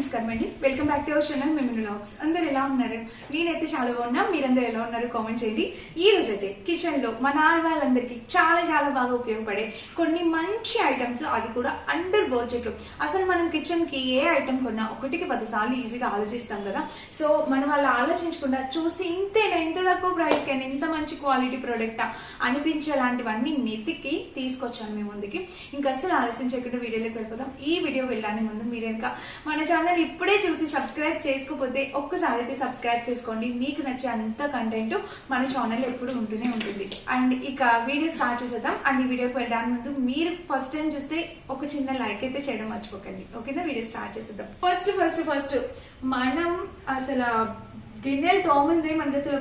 నమస్కారం అండి. Welcome back to our channel మేము బ్లాగ్స్ అందరు ఎలా ఉన్నారు? నేనైతే చాలా బాగున్నా. మీరందరూ ఎలా ఉన్నారు? కామెంట్ చేయండి. ఈ రోజు అయితే కిచెన్లో మన ఆడవాళ్ళందరికీ చాలా చాలా బాగా ఉపయోగపడే కొన్ని మంచి ఐటమ్స్ అది కూడా అండర్ బడ్జెట్ అసలు మనం కిచెన్కి ఏ ఐటమ్ కొన్నా ఒకటికి పది సార్లు ఈజీగా ఆలోచిస్తాం కదా. సో మనం వాళ్ళు ఆలోచించకుండా చూసి ఇంతేనా? ఇంత తక్కువ ప్రైస్ కైనా ఇంత మంచి క్వాలిటీ ప్రోడక్టా అనిపించేలాంటివన్నీ నెతికి తీసుకొచ్చాను మేము ముందుకి. ఇంకా అసలు ఆలోచించకుండా వీడియోలోకి వెళ్ళిపోతాం ఈ వీడియో వెళ్ళడానికి ముందు మీరు ఇంకా మన ఛానల్ ఇప్పుడే చూసి సబ్స్క్రైబ్ చేసుకోకపోతే ఒక్కసారి అయితే సబ్స్క్రైబ్ చేసుకోండి. మీకు నచ్చే అంత కంటెంట్ మన ఛానల్ ఎప్పుడు ఉంటూనే ఉంటుంది. అండ్ ఇక వీడియో స్టార్ట్ చేసేద్దాం. అండ్ ఈ వీడియోకి వెళ్ళడానికి ముందు మీరు ఫస్ట్ టైం చూస్తే ఒక చిన్న లైక్ అయితే చేయడం మర్చిపోకండి. ఓకేనా వీడియో స్టార్ట్ చేసేద్దాం. ఫస్ట్ ఫస్ట్ ఫస్ట్ మనం అసలు గిన్నెలు తోమంది మనకి అసలు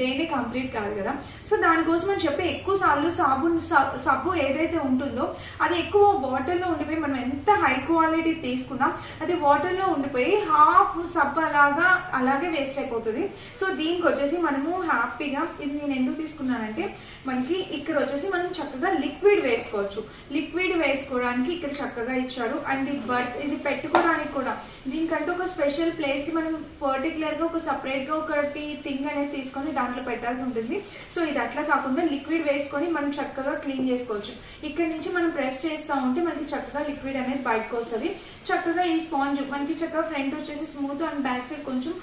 డైలీ కంప్లీట్ కాదు కదా. సో దానికోసం అని చెప్పి ఎక్కువ సార్లు సాబున్ సబ్బు ఏదైతే ఉంటుందో అది ఎక్కువ వాటర్లో ఉండిపోయి మనం ఎంత హై క్వాలిటీ తీసుకున్నా అది వాటర్లో ఉండిపోయి హాఫ్ సబ్బు అలాగా అలాగే వేస్ట్ అయిపోతుంది. సో దీనికి వచ్చేసి మనము హ్యాపీగా ఇది నేను ఎందుకు తీసుకున్నానంటే మనకి ఇక్కడ వచ్చేసి మనం చక్కగా లిక్విడ్ వేసుకోవచ్చు. లిక్విడ్ వేసుకోవడానికి ఇక్కడ చక్కగా ఇచ్చారు. అండ్ బట్ ఇది పెట్టుకోవడానికి కూడా దీనికంటూ ఒక స్పెషల్ ప్లేస్కి మనం పర్టికులర్గా ఒక సపరేట్గా ఒకటి థింగ్ అనేది తీసుకొని దాంట్లో పెట్టాల్సి ఉంటుంది. సో ఇది అట్లా కాకుండా లిక్విడ్ వేసుకొని మనం చక్కగా క్లీన్ చేసుకోవచ్చు. ఇక్కడ నుంచి మనం ప్రెస్ చేస్తూ ఉంటే మనకి చక్కగా లిక్విడ్ అనేది బయటకు వస్తుంది. చక్కగా ఈ స్పాంజ్ మనకి చక్కగా ఫ్రంట్ వచ్చేసి స్మూత్ అండ్ బ్యాక్ సైడ్ కొంచెం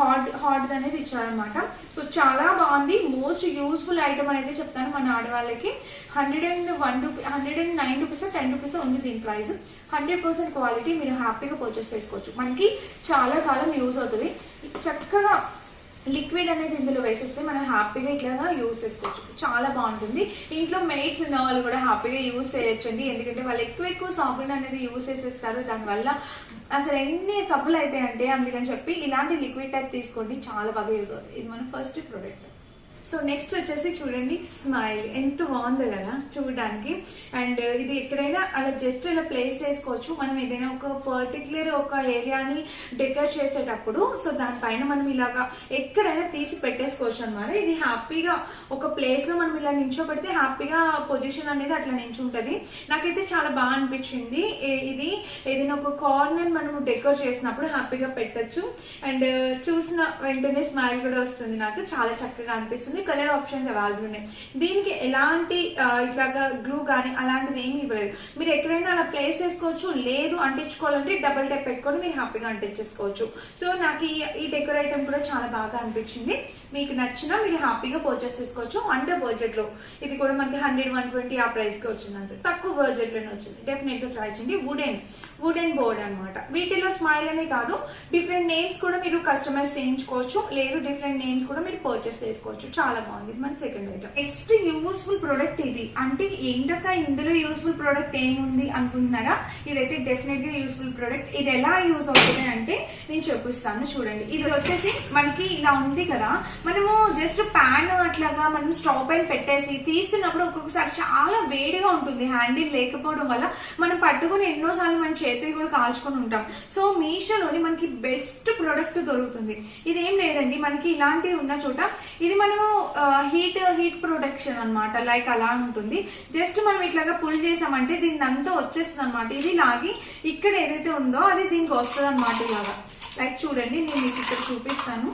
హార్డ్ హార్డ్ అనేది ఇచ్చారనమాట సో చాలా బాగుంది. మోస్ట్ యూస్ఫుల్ ఐటమ్ అనేది చెప్తాను మన ఆడవాళ్ళకి. Hundred and one rupee hundred and nine rupees ten rupees ఉంది దీని ప్రైస్. హండ్రెడ్ పర్సెంట్ క్వాలిటీ మీరు హ్యాపీగా పర్చేస్ చేసుకోవచ్చు. మనకి చాలా కాలం యూజ్ అవుతుంది. చక్కగా లిక్విడ్ అనేది ఇందులో వేసేస్తే మనం హ్యాపీగా ఇట్లా యూస్ చేసుకోవచ్చు. చాలా బాగుంటుంది. ఇంట్లో మెయిడ్స్ ఉన్న వాళ్ళు కూడా హ్యాపీగా యూస్ చేయొచ్చండి. ఎందుకంటే వాళ్ళు ఎక్కువ ఎక్కువ సాబున్ అనేది యూస్ చేసేస్తారు. దానివల్ల అసలు ఎన్ని సబ్బులు అయితే అంటే అందుకని చెప్పి ఇలాంటి లిక్విడ్ టైప్ తీసుకోండి. చాలా బాగా యూజ్ అవుతుంది. ఇది మన ఫస్ట్ ప్రోడక్ట్ సో నెక్స్ట్ వచ్చేసి చూడండి స్మైల్ ఎంత బాగుంది కదా చూడడానికి. అండ్ uh, ఇది ఎక్కడైనా అలా జస్ట్ ఇలా ప్లేస్ చేసుకోవచ్చు. మనం ఏదైనా ఒక పర్టికులర్ ఒక ఏరియాని డెకర్ చేసేటప్పుడు సో దానిపైన మనం ఇలాగా ఎక్కడైనా తీసి పెట్టేసుకోవచ్చు అనమాట ఇది హ్యాపీగా ఒక ప్లేస్లో మనం ఇలా నించోబెడితే హ్యాపీగా పొజిషన్ అనేది అట్లా నించుంటది. నాకైతే చాలా బాగా అనిపించింది. ఇది ఏదైనా ఒక కార్నర్ మనం డెకర్ చేసినప్పుడు హ్యాపీగా పెట్టొచ్చు. అండ్ uh, చూసిన వెంటనే స్మైల్ కూడా వస్తుంది నాకు. చాలా చక్కగా అనిపిస్తుంది. కలర్ ఆప్షన్స్ అవైలబుల్ ఉన్నాయి. దీనికి ఎలాంటి ఇట్లాగా గ్లూ కానీ అలాంటిది ఏమీ ఇవ్వలేదు. మీరు ఎక్కడైనా అలా ప్లేస్ చేసుకోవచ్చు లేదు అంటించుకోవాలంటే డబుల్ టెప్ పెట్టుకొని మీరు హ్యాపీగా అంటించేసుకోవచ్చు. సో నాకు ఈ డెకర్ ఐటమ్ కూడా చాలా బాగా అనిపించింది. మీకు నచ్చినా మీరు హ్యాపీగా పర్చేస్ చేసుకోవచ్చు. అండర్ బడ్జెట్లో ఇది కూడా మనకి హండ్రెడ్ వన్ ట్వంటీ ఆ ప్రైస్కి వచ్చిందంటే. తక్కువ బడ్జెట్లోనే వచ్చింది. డెఫినెట్గా ట్రై చేయండి. వుడెన్ వుడెన్ బోర్డ్ అన్నమాట. వీటిలో స్మైల్ అనే కాదు డిఫరెంట్ నేమ్స్ కూడా మీరు కస్టమైజ్ చేయించుకోవచ్చు. లేదు డిఫరెంట్ నేమ్స్ కూడా మీరు పర్చేస్ చేసుకోవచ్చు. చాలా బాగుంది. ఇది మన second item next useful product ఇది. అంటే ఏంటక్క ఇందులో యూస్ఫుల్ ప్రోడక్ట్ ఏముంది అనుకుంటున్నారా? ఇదైతే డెఫినెట్గా యూస్ఫుల్ ప్రోడక్ట్ ఇది ఎలా యూజ్ అవుతుంది అంటే నేను చూపిస్తాను చూడండి. ఇది వచ్చేసి మనకి ఇలా ఉంది కదా. మనము జస్ట్ ప్యాన్ అట్లాగా మనం స్టవ్ పైన పెట్టేసి తీస్తున్నప్పుడు ఒక్కొక్కసారి చాలా వేడిగా ఉంటుంది. హ్యాండిల్ లేకపోవడం వల్ల మనం పట్టుకుని ఎన్నోసార్లు మన చేతులు కూడా కాల్చుకొని ఉంటాం. సో మీషోలోని మనకి బెస్ట్ ప్రోడక్ట్ దొరుకుతుంది. ఇది ఏం లేదండి. మనకి ఇలాంటివి ఉన్న చోట ఇది మనము హీట్ హీట్ ప్రొడక్షన్ అనమాట లైక్ అలా ఉంటుంది. జస్ట్ మనం ఇట్లాగా పుల్ చేసామంటే దీన్ని అంతా వచ్చేస్తుంది అనమాట ఇది లాగి ఇక్కడ ఏదైతే ఉందో అది దీనికి వస్తుంది అనమాట ఇలాగా. లైక్ చూడండి నేను మీకు ఇక్కడ చూపిస్తాను.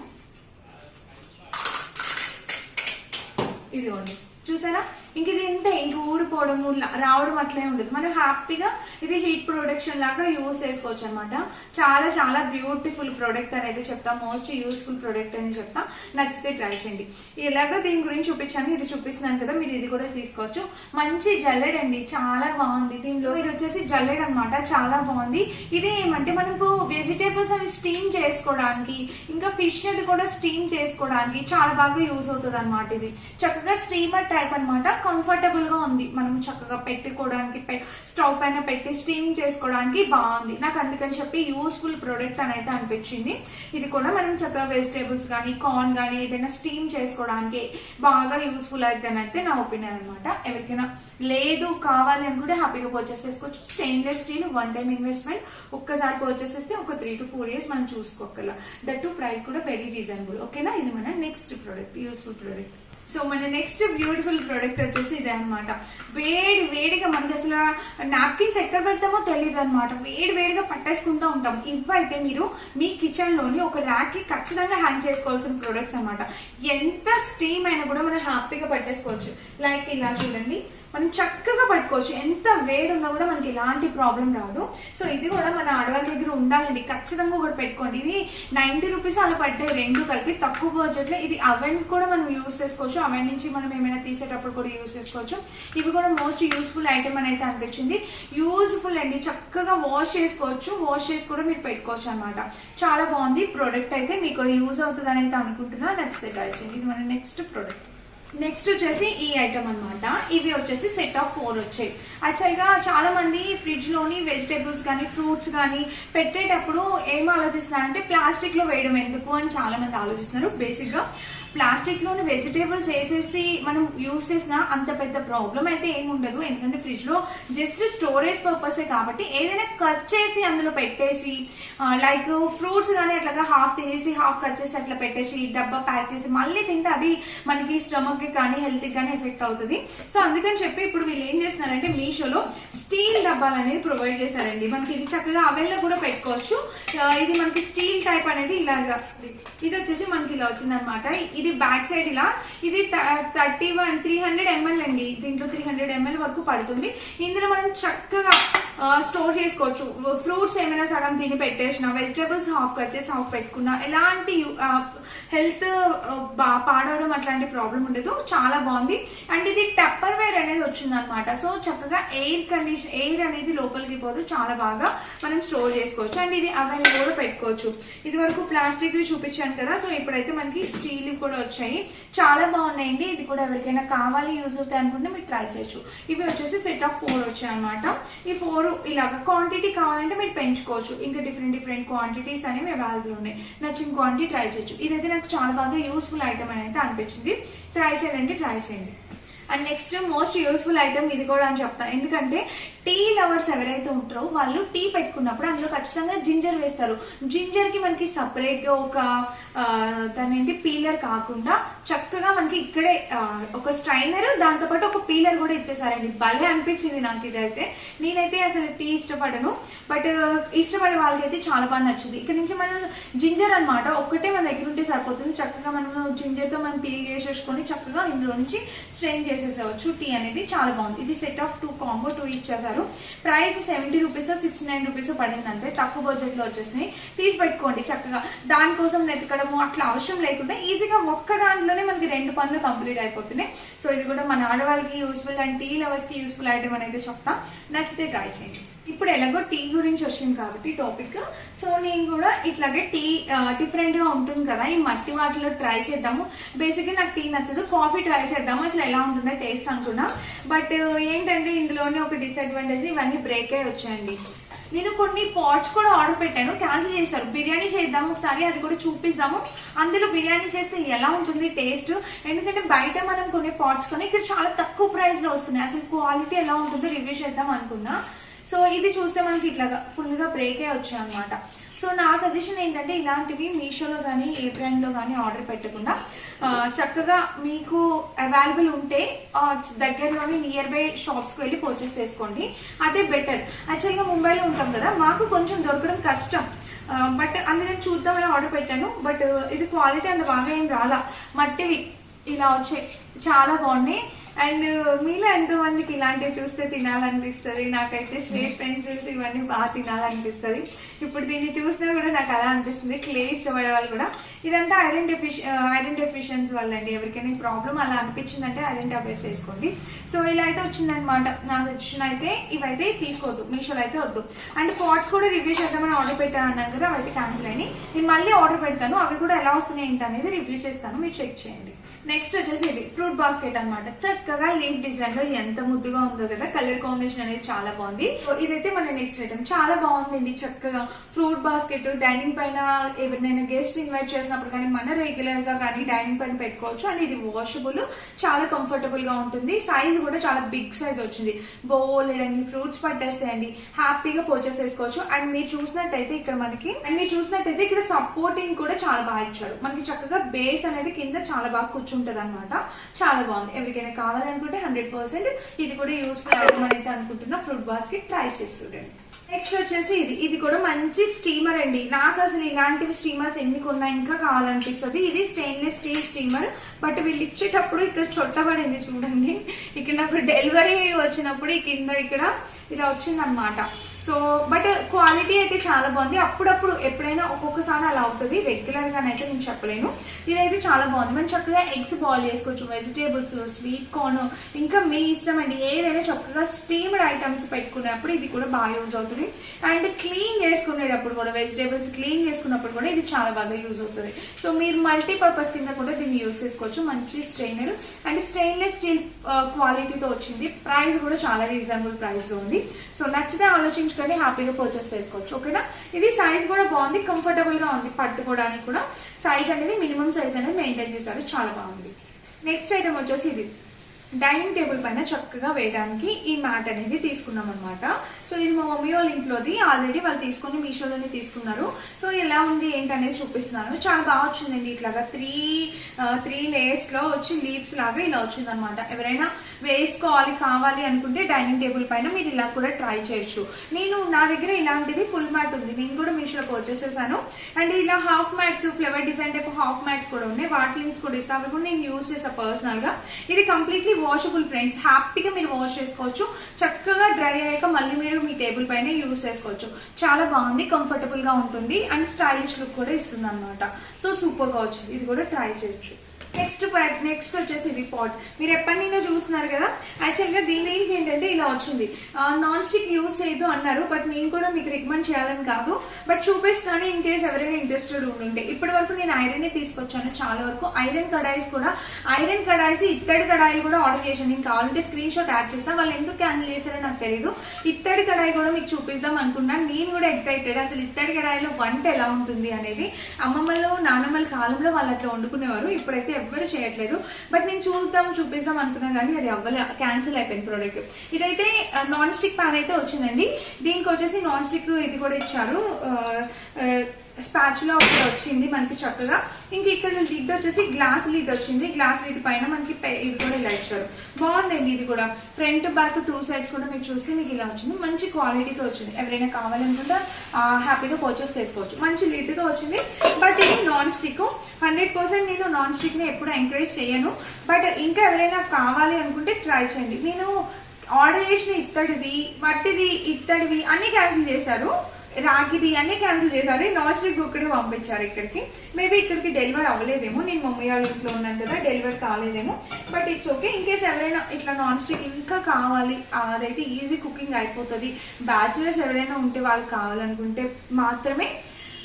ఇదిగోండి. చూసారా? ఇంక ఇది ఇంత ఇంక ఊడిపోవడం రావడం అట్లే ఉండదు. మనం హ్యాపీగా ఇది హీట్ ప్రొడక్షన్ లాగా యూస్ చేసుకోవచ్చు అనమాట చాలా చాలా బ్యూటిఫుల్ ప్రొడక్ట్ అనేది చెప్తా. మోస్ట్ యూస్ఫుల్ ప్రొడక్ట్ అని చెప్తా. నచ్చితే ట్రై చేయండి. ఇలాగా దీని గురించి చూపించాను. ఇది చూపిస్తున్నాను కదా మీరు ఇది కూడా తీసుకోవచ్చు. మంచి జల్లెడ్ అండి. చాలా బాగుంది దీనిలో. ఇది వచ్చేసి జల్లెడ్ అనమాట చాలా బాగుంది. ఇది ఏమంటే మనకు వెజిటేబుల్స్ అవి స్టీమ్ చేసుకోవడానికి ఇంకా ఫిష్ అది కూడా స్టీమ్ చేసుకోవడానికి చాలా బాగా యూజ్ అవుతుంది అనమాట ఇది. చక్కగా స్టీమర్ టైప్ అనమాట కంఫర్టబుల్గా ఉంది. మనం చక్కగా పెట్టుకోవడానికి పె- స్టవ్ పైన పెట్టి స్టీమ్ చేసుకోవడానికి బాగుంది. నాకు అందుకని చెప్పి యూస్ఫుల్ ప్రోడక్ట్ అని అయితే అనిపించింది. ఇది కూడా మనం చక్కగా వెజిటేబుల్స్ కానీ కార్న్ కానీ ఏదైనా స్టీమ్ చేసుకోవడానికి బాగా యూస్ఫుల్ అవుతుందని అయితే నా ఒపీనియన్ అనమాట ఎవరికైనా లేదు కావాలి అని కూడా హ్యాపీగా పర్చేస్ చేసుకోవచ్చు. Stainless steel one time investment ఒక్కసారి పర్చేస్ చేస్తే ఒక త్రీ టు ఫోర్ ఇయర్స్ మనం చూసుకోగల. దట్ టు ప్రైస్ కూడా వెరీ రీజనబుల్ ఓకేనా ఇది మన next product useful product so మన నెక్స్ట్ బ్యూటిఫుల్ ప్రోడక్ట్ వచ్చేసి ఇదే అనమాట వేడి వేడిగా మనకి అసలు నాప్కిన్స్ ఎక్కడ పెడతామో తెలియదు అనమాట వేడి వేడిగా పట్టేసుకుంటూ ఉంటాం. ఇవైతే మీరు మీ కిచెన్లోని ఒక ర్యాక్కి ఖచ్చితంగా హ్యాంగ్ చేసుకోవాల్సిన ప్రొడక్ట్స్ అనమాట ఎంత స్టీమ్ అయినా కూడా మనం హ్యాపీగా పట్టేసుకోవచ్చు. లైక్ ఇలా చూడండి. మనం చక్కగా పట్టుకోవచ్చు. ఎంత వేడి ఉన్నా కూడా మనకి ఎలాంటి ప్రాబ్లం రాదు. సో ఇది కూడా మన ఆడవాళ్ళ దగ్గర ఉండాలండి. ఖచ్చితంగా ఒకటి పెట్టుకోండి. ఇది నైంటీ రూపీస్ అలా పడ్డాయి రెండు కలిపి తక్కువ బడ్జెట్లో ఇది అవెన్ కూడా మనం యూస్ చేసుకోవచ్చు. అవెన్ నుంచి మనం ఏమైనా తీసేటప్పుడు కూడా యూస్ చేసుకోవచ్చు. ఇవి కూడా మోస్ట్ యూస్ఫుల్ ఐటమ్ అని అయితే అనిపించింది. యూస్ఫుల్ అండి. చక్కగా వాష్ చేసుకోవచ్చు. వాష్ చేసి కూడా మీరు పెట్టుకోవచ్చు అనమాట చాలా బాగుంది. ప్రోడక్ట్ అయితే మీకు యూజ్ అవుతుంది అని అయితే అనుకుంటున్నా. నచ్చితే ట్రై చేయండి. ఇది మన నెక్స్ట్ ప్రోడక్ట్ నెక్స్ట్ వచ్చేసి ఈ ఐటమ్ అనమాట ఇవి వచ్చేసి సెట్ ఆఫ్ ఫోర్ వచ్చాయి. యాక్చువల్గా చాలా మంది ఫ్రిడ్జ్లోని వెజిటేబుల్స్ కానీ ఫ్రూట్స్ కానీ పెట్టేటప్పుడు ఏం ఆలోచిస్తున్నారంటే ప్లాస్టిక్లో వేయడం ఎందుకు అని చాలా మంది ఆలోచిస్తున్నారు. బేసిక్గా ప్లాస్టిక్లోని వెజిటేబుల్స్ వేసేసి మనం యూస్ చేసినా అంత పెద్ద ప్రాబ్లం అయితే ఏమి ఉండదు. ఎందుకంటే ఫ్రిడ్జ్లో జస్ట్ స్టోరేజ్ పర్పసే కాబట్టి ఏదైనా కట్ చేసి అందులో పెట్టేసి లైక్ ఫ్రూట్స్ కానీ అట్లాగా హాఫ్ తినేసి హాఫ్ కట్ చేసి అట్లా పెట్టేసి డబ్బా ప్యాక్ చేసి మళ్ళీ తింటే అది మనకి స్టమక్ కానీ హెల్త్ కానీ ఎఫెక్ట్ అవుతుంది. సో అందుకని చెప్పి ఇప్పుడు వీళ్ళు ఏం చేస్తున్నారంటే మీషోలో స్టీల్ డబ్బాలు అనేది ప్రొవైడ్ చేశారండి. మనకి ఇది చక్కగా అవెన్ కూడా పెట్టుకోవచ్చు. ఇది మనకి స్టీల్ టైప్ అనేది ఇలాగా ఇది వచ్చేసి మనకి ఇలా వచ్చిందనమాట ఇది ఇది బ్యాక్ సైడ్ ఇలా. ఇది thirty one three hundred ML అండి. దీంట్లో త్రీ హండ్రెడ్ ఎంఎల్ వరకు పడుతుంది. ఇందులో మనం చక్కగా స్టోర్ చేసుకోవచ్చు. ఫ్రూట్స్ ఏమైనా సగం తిని పెట్టేసిన వెజిటేబుల్స్ హాఫ్ కట్ చేసి హాఫ్ పెట్టుకున్నా ఎలాంటి హెల్త్ పాడవడం అట్లాంటి ప్రాబ్లం ఉండదు. చాలా బాగుంది. అండ్ ఇది టెప్పర్ వేర్ అనేది వచ్చింది అనమాట సో చక్కగా ఎయిర్ కండిషన్ ఎయిర్ అనేది లోపలికి పోదు. చాలా బాగా మనం స్టోర్ చేసుకోవచ్చు. అండ్ ఇది అవైలబుల్ కూడా పెట్టుకోవచ్చు. ఇది వరకు ప్లాస్టిక్ చూపించాను కదా. సో ఇప్పుడైతే మనకి స్టీల్ కూడా వచ్చాయి. చాలా బాగున్నాయండి. ఇది కూడా ఎవరికైనా కావాలి యూజ్ అవుతాయి అనుకుంటే మీరు ట్రై చేయొచ్చు. ఇవి వచ్చేసి సెట్ ఆఫ్ ఫోర్ వచ్చాయి అనమాట ఈ ఫోర్ ఇలాగ క్వాంటిటీ కావాలంటే మీరు పెంచుకోవచ్చు. ఇంకా డిఫరెంట్ డిఫరెంట్ క్వాంటిటీస్ అనేవి అవైలబుల్ ఉన్నాయి. నచ్చిన క్వాంటిటీ ట్రై చేయొచ్చు. ఇదైతే నాకు చాలా బాగా యూస్ఫుల్ ఐటమ్ అని అయితే అనిపించింది. ట్రై చేయాలంటే ట్రై చేయండి. And next most useful item ఇది కూడా అని చెప్తాను ఎందుకంటే టీ లవర్స్ ఎవరైతే ఉంటారో వాళ్ళు టీ పెట్టుకున్నప్పుడు అందులో ఖచ్చితంగా జింజర్ వేస్తారు. జింజర్కి మనకి సపరేట్గా ఒక దాని ఏంటి పీలర్ కాకుండా చక్కగా మనకి ఇక్కడే ఒక స్ట్రైనర్ దాంతో పాటు ఒక పీలర్ కూడా ఇచ్చేసారండి. భలే అనిపించింది నాకు ఇదైతే. నేనైతే అసలు టీ ఇష్టపడను. బట్ ఇష్టపడే వాళ్ళకైతే చాలా బాగా నచ్చింది. ఇక్కడ నుంచి మనం జింజర్ అన్నమాట ఒక్కటే మన దగ్గర ఉంటే సరిపోతుంది. చక్కగా మనం జింజర్తో మనం పీల్ చేసేసుకొని చక్కగా ఇందులో నుంచి స్ట్రెయిన్ చేసేసేవచ్చు. టీ అనేది చాలా బాగుంది. ఇది set of two combo two ఇచ్చేసారు price seventy rupees sixty nine rupees పడింది అంతే తక్కువ బడ్జెట్లో వచ్చేసినాయి. తీసి పెట్టుకోండి చక్కగా. దానికోసం వెతకడము అట్లా అవసరం లేకుండా ఈజీగా ఒక్క లోనే మనకి రెండు పనులు కంప్లీట్ అయిపోతున్నాయి. సో ఇది కూడా మన ఆడవాళ్ళకి యూస్ఫుల్ అండ్ టీ లవర్స్కి యూస్ఫుల్ ఐటమ్ అనేది చెప్తాం. నచ్చితే ట్రై చేయండి. ఇప్పుడు ఎలాగో టీ గురించి వచ్చింది కాబట్టి టాపిక్ సో నేను కూడా ఇట్లాగే టీ డిఫరెంట్గా ఉంటుంది కదా ఈ మట్టి వాటిలో ట్రై చేద్దాము. బేసిక్గా నాకు టీ నచ్చదు కాఫీ ట్రై చేద్దాము. అసలు ఎలా ఉంటుందో టేస్ట్ అనుకున్నాం బట్ ఏంటంటే ఇందులోనే ఒక డిసడ్వాంటేజ్ ఇవన్నీ బ్రేక్ అయి వచ్చాయండి. నేను కొన్ని పాట్స్ కూడా ఆర్డర్ పెట్టాను. క్యాన్సిల్ చేశారు. బిర్యానీ చేద్దాము. ఒకసారి అది కూడా చూపిస్తాము అందులో బిర్యానీ చేస్తే ఎలా ఉంటుంది టేస్ట్ ఎందుకంటే బయట మనం కొనే పాట్స్ కొని ఇక్కడ చాలా తక్కువ ప్రైస్లో వస్తున్నాయి. అసలు క్వాలిటీ ఎలా ఉంటుందో రివ్యూ చేద్దాం అనుకున్నా. సో ఇది చూస్తే మనకి ఇట్లాగా ఫుల్గా బ్రేక్ అయి వచ్చాయి అనమాట సో నా సజెషన్ ఏంటంటే ఇలాంటివి మీషోలో కానీ ఏ బ్రాండ్లో కానీ ఆర్డర్ పెట్టకుండా చక్కగా మీకు అవైలబుల్ ఉంటే దగ్గరలోని నియర్ బై షాప్స్కి వెళ్ళి పర్చేస్ చేసుకోండి. అదే బెటర్ యాక్చువల్గా ముంబైలో ఉంటాం కదా మాకు కొంచెం దొరకడం కష్టం. బట్ అందుకని చూద్దామని ఆర్డర్ పెట్టాను. బట్ ఇది క్వాలిటీ అంత బాగా ఏం రాలా. మట్టివి ఇలా వచ్చాయి చాలా బాగున్నాయి. అండ్ మీలో ఎంతో మందికి ఇలాంటివి చూస్తే తినాలనిపిస్తుంది. నాకైతే స్ట్రేట్ పెన్సిల్స్ ఇవన్నీ బాగా తినాలనిపిస్తుంది. ఇప్పుడు దీన్ని చూసినా కూడా నాకు అలా అనిపిస్తుంది. క్లే ఇష్టపడే వాళ్ళు కూడా. ఇదంతా ఐరన్ డెఫిషి ఐరన్ డెఫిషియన్స్ వల్ల అండి ఎవరికైనా ప్రాబ్లం అలా అనిపించిందంటే ఐరన్ టాబ్లెట్స్ వేసుకోండి. సో ఇలా అయితే వచ్చిందనమాట నాకు సజెషన్ అయితే ఇవైతే తీసుకోవద్దు. మీషోలో అయితే వద్దు. అండ్ పాట్స్ కూడా రివ్యూ చేద్దామని ఆర్డర్ పెట్టాను అన్నాను కదా అవైతే క్యాన్సిల్ అయినాయి. నేను మళ్ళీ ఆర్డర్ పెడతాను. అవి కూడా ఎలా వస్తున్నాయి ఏంటి అనేది రివ్యూ చేస్తాను. మీరు చెక్ చేయండి. నెక్స్ట్ వచ్చేసి ఇది ఫ్రూట్ బాస్కెట్ అన్నమాట. చక్కగా లీఫ్ డిజైన్లో ఎంత ముద్దుగా ఉందో కదా కలర్ కాంబినేషన్ అనేది చాలా బాగుంది. ఇదైతే మన నెక్స్ట్ ఐటమ్ చాలా బాగుందండి చక్కగా. ఫ్రూట్ బాస్కెట్ డైనింగ్ పైన ఎవరినైనా గెస్ట్ ఇన్వైట్ చేసినప్పుడు కానీ మన రెగ్యులర్గా కానీ డైనింగ్ పైన పెట్టుకోవచ్చు. అండ్ ఇది వాషబుల్ చాలా కంఫర్టబుల్గా ఉంటుంది. సైజ్ కూడా చాలా బిగ్ సైజ్ వచ్చింది. బోల్ అన్ని ఫ్రూట్స్ పట్టేస్తాయండి. హ్యాపీగా పర్చేస్ చేసుకోవచ్చు. అండ్ మీరు చూసినట్టయితే ఇక్కడ మనకి అండ్ మీరు చూసినట్టయితే ఇక్కడ సపోర్టింగ్ కూడా చాలా బాగా ఇచ్చాడు మనకి చక్కగా బేస్ అనేది కింద చాలా బాగా కూర్చో ఉంటుంది అనమాట చాలా బాగుంది. ఎవరికైనా కావాలనుకుంటే హండ్రెడ్ పర్సెంట్ ఇది కూడా యూస్ఫుల్ అవుతుంది అయితే అనుకుంటున్నా. ఫ్రూట్ బాస్కెట్ ట్రై చేసి చూడండి. నెక్స్ట్ వచ్చేసి ఇది. ఇది కూడా మంచి స్టీమర్ అండి. నాకు అసలు ఇలాంటివి స్టీమర్స్ ఎన్ని కొన్నా ఇంకా కావాలనిపిస్తుంది. ఇది స్టెయిన్లెస్ స్టీల్ స్టీమర్ బట్ వీళ్ళు ఇచ్చేటప్పుడు ఇక్కడ చొట్టబడింది చూడండి. ఇక్కడ నాకు డెలివరీ వచ్చినప్పుడు కింద ఇక్కడ ఇలా వచ్చిందనమాట సో బట్ క్వాలిటీ అయితే చాలా బాగుంది. అప్పుడప్పుడు ఎప్పుడైనా ఒక్కొక్కసారి అలా అవుతుంది. రెగ్యులర్ అయితే నేను చెప్పలేను. ఇదైతే చాలా బాగుంది. మనం చక్కగా ఎగ్స్ బాయిల్ చేసుకోవచ్చు వెజిటేబుల్స్ స్వీట్ కార్న్ ఇంకా మీ ఇష్టం అండి. ఏదైనా చక్కగా స్టీమ్డ్ ఐటమ్స్ పెట్టుకునేప్పుడు ఇది కూడా బాగా యూజ్ అవుతుంది. అండ్ క్లీన్ చేసుకునేటప్పుడు కూడా వెజిటేబుల్స్ క్లీన్ చేసుకున్నప్పుడు కూడా ఇది చాలా బాగా యూజ్ అవుతుంది. సో మీరు మల్టీపర్పస్ కింద కూడా దీన్ని యూజ్ చేసుకోవచ్చు. మంచి స్ట్రైనర్ అండ్ స్టెయిన్లెస్ స్టీల్ క్వాలిటీతో వచ్చింది. ప్రైస్ కూడా చాలా రీజనబుల్ ప్రైస్లో ఉంది. సో నచ్చితే ఆలోచించుకొని హ్యాపీగా పర్చేస్ చేసుకోవచ్చు ఓకేనా ఇది సైజ్ కూడా బాగుంది కంఫర్టబుల్గా ఉంది పట్టుకోవడానికి కూడా. సైజ్ అనేది మినిమం సైజ్ అనేది మెయింటైన్ చేస్తారు చాలా బాగుంది. నెక్స్ట్ ఐటమ్ వచ్చేసి ఇది. డైనింగ్ టేబుల్ పైన చక్కగా వేయడానికి ఈ మ్యాట్ అనేది తీసుకున్నాం అనమాట సో ఇది మా మమ్మీ వాళ్ళ ఇంట్లోది. ఆల్రెడీ వాళ్ళు తీసుకొని మీషోలోనే తీసుకున్నారు. సో ఎలా ఉంది ఏంటనేది చూపిస్తున్నాను. చాలా బాగా వచ్చిందండి ఇట్లాగా త్రీ త్రీ లేయర్స్లో వచ్చి లీవ్స్ లాగా ఇలా వచ్చింది అనమాట ఎవరైనా వేసుకోవాలి కావాలి అనుకుంటే డైనింగ్ టేబుల్ పైన మీరు ఇలా కూడా ట్రై చేయొచ్చు. నేను నా దగ్గర ఇలాంటిది ఫుల్ మ్యాట్ ఉంది. నేను కూడా మీషోలోకి వచ్చేసేసాను అండ్ ఇలా half mats flower design type half mats కూడా ఉన్నాయి. వాటి లింక్స్ కూడా ఇస్తాను. అవి కూడా నేను యూజ్ చేస్తాను పర్సనల్గా. ఇది కంప్లీట్లీ వాషబుల్ ఫ్రెండ్స్ హ్యాపీగా మీరు వాష్ చేసుకోవచ్చు. చక్కగా డ్రై అయ్యాక మళ్ళీ మీరు మీ టేబుల్ పైన యూజ్ చేసుకోవచ్చు. చాలా బాగుంది కంఫర్టబుల్గా ఉంటుంది. అండ్ స్టైలిష్ లుక్ కూడా ఇస్తుంది అనమాట సో సూపర్గా వచ్చింది ఇది కూడా ట్రై చేయొచ్చు. నెక్స్ట్ నెక్స్ట్ వచ్చేసి ఇది పాట్ మీరు ఎప్పటి నుండో చూస్తున్నారు కదా? యాక్చువల్గా దీని ఏంటంటే ఇలా వచ్చింది నాన్ స్టిక్ యూస్ చేయదు అన్నారు బట్ నేను కూడా మీకు రికమెండ్ చేయాలని కాదు. బట్ చూపిస్తాను ఇన్ కేస్ ఎవరైనా ఇంట్రెస్టెడ్ ఉండుంటే. ఇప్పటి వరకు నేను ఐరన్ తీసుకొచ్చాను చాలా వరకు. ఐరన్ కడాయిస్ కూడా ఐరన్ కడాయిస్ ఇత్తడి కడాయిలు కూడా ఆర్డర్ చేశాను. నేను కావాలంటే స్క్రీన్ షాట్ యాడ్ చేస్తాను వాళ్ళు ఎందుకు క్యాన్సిల్ చేశారో నాకు తెలియదు ఇత్తడి కడాయి కూడా మీకు చూపిద్దాం అనుకున్నాను. నేను కూడా ఎక్సైటెడ్ అసలు ఇత్తడి కడాయిలో వంట ఎలా ఉంటుంది అనేది అమ్మమ్మలు నానమ్మల కాలంలో వాళ్ళు అట్లా వండుకునేవారు. ఇప్పుడైతే ఎవ్వరు చేయట్లేదు. బట్ నేను చూద్దాం చూపిస్తాం అనుకున్నాను కానీ అది అవ్వలే. క్యాన్సిల్ అయిపోయింది ప్రోడక్ట్ ఇదైతే నాన్ స్టిక్ ప్యాన్ అయితే వచ్చిందండి. దీనికి వచ్చేసి నాన్ స్టిక్ ఇది కూడా ఇచ్చారు. స్పాచులా ఒకటి వచ్చింది మనకి చక్కగా. ఇంక ఇక్కడ లిడ్ వచ్చేసి గ్లాస్ లిడ్ వచ్చింది. గ్లాస్ లిడ్ పైన మనకి ఇది కూడా ఇలా ఇచ్చారు. బాగుందండి ఇది కూడా. ఫ్రంట్ బ్యాక్ టూ సైడ్స్ కూడా మీరు చూస్తే మీకు ఇలా వచ్చింది. మంచి క్వాలిటీతో వచ్చింది. ఎవరైనా కావాలనుకుంటే హ్యాపీగా పర్చేస్ చేసుకోవచ్చు. మంచి లిడ్తో వచ్చింది. బట్ ఇది నాన్ స్టిక్ హండ్రెడ్ పర్సెంట్ నేను నాన్ స్టిక్ని ఎప్పుడు ఎంకరేజ్ చేయను. బట్ ఇంకా ఎవరైనా కావాలి అనుకుంటే ట్రై చేయండి. నేను ఆర్డర్ చేసిన ఇత్తడిది మట్టిది ఇత్తడివి అన్ని క్యాన్సిల్ చేశారు. రాగిది అన్ని క్యాన్సిల్ చేశారు. నాన్ స్టిక్ ఒక్కడే పంపించారు ఇక్కడికి. మేబీ ఇక్కడికి డెలివర్ అవ్వలేదేమో. నేను మమ్మీ వాళ్ళ ఇంట్లో ఉన్నాను కదా deliver కాలేదేమో. But it's okay in case ఎవరైనా ఇట్లా నాన్ స్టిక్ ఇంకా కావాలి అదైతే ఈజీ కుకింగ్ అయిపోతుంది. బ్యాచులర్స్ ఎవరైనా ఉంటే వాళ్ళు కావాలనుకుంటే మాత్రమే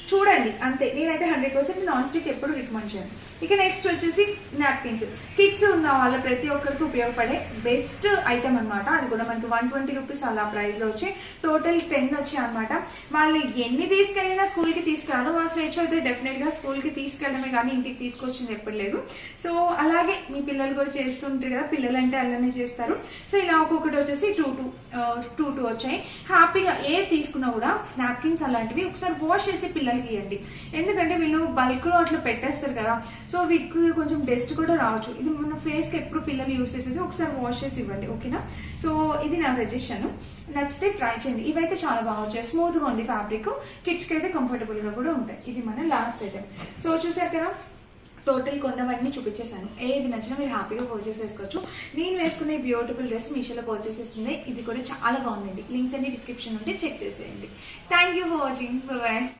చూడండి అంతే. నేనైతే హండ్రెడ్ పర్సెంట్ నాన్ స్టిక్ ఎప్పుడు రికమెండ్ చేయను. ఇక నెక్స్ట్ వచ్చేసి నాప్కిన్స్ కిడ్స్ ఉన్న వాళ్ళ ప్రతి ఒక్కరికి ఉపయోగపడే బెస్ట్ ఐటమ్ అనమాట అది కూడా మనకి వన్ ట్వంటీ రూపీస్ అలా ప్రైస్లో వచ్చి టోటల్ టెన్ వచ్చాయి అనమాట వాళ్ళు ఎన్ని తీసుకెళ్ళినా స్కూల్కి తీసుకురావడం మా స్వేచ్ఛ అయితే డెఫినెట్గా స్కూల్కి తీసుకెళ్ళడమే కానీ ఇంటికి తీసుకొచ్చింది ఎప్పుడు లేదు. సో అలాగే మీ పిల్లలు కూడా చేస్తుంటారు కదా పిల్లలు అంటే అలానే చేస్తారు. సో ఇలా ఒక్కొక్కటి వచ్చేసి టూ టూ టూ టూ వచ్చాయి. హ్యాపీగా ఏ తీసుకున్నా కూడా నాప్కిన్స్ అలాంటివి ఒకసారి వాష్ చేసి పిల్లలకి ఇవ్వండి ఎందుకంటే వీళ్ళు బల్క్లో అట్లా పెట్టేస్తారు కదా. సో వీటికి కొంచెం డస్ట్ కూడా రావచ్చు. ఇది మన ఫేస్కి ఎప్పుడు పిల్లలు యూస్ చేసేది ఒకసారి వాష్ చేసి ఇవ్వండి ఓకేనా సో ఇది నా సజెషన్ నచ్చితే ట్రై చేయండి. ఇవైతే చాలా బాగా వచ్చాయి. స్మూత్గా ఉంది ఫ్యాబ్రిక్ కిడ్స్కి అయితే కంఫర్టబుల్గా కూడా ఉంటాయి. ఇది మన లాస్ట్ ఐటమ్ సో చూసారు కదా? టోటల్ కొన్నవన్నీ చూపించేసాను ఏది నచ్చినా మీరు హ్యాపీగా పర్చేస్ చేసుకోవచ్చు. నేను వేసుకునే బ్యూటిఫుల్ డ్రెస్ మీషోలో పర్చేస్ చేస్తుంది ఇది కూడా చాలా బాగుందండి. లింక్స్ అన్ని డిస్క్రిప్షన్ ఉంటే చెక్ చేసేయండి. Thank you for watching bye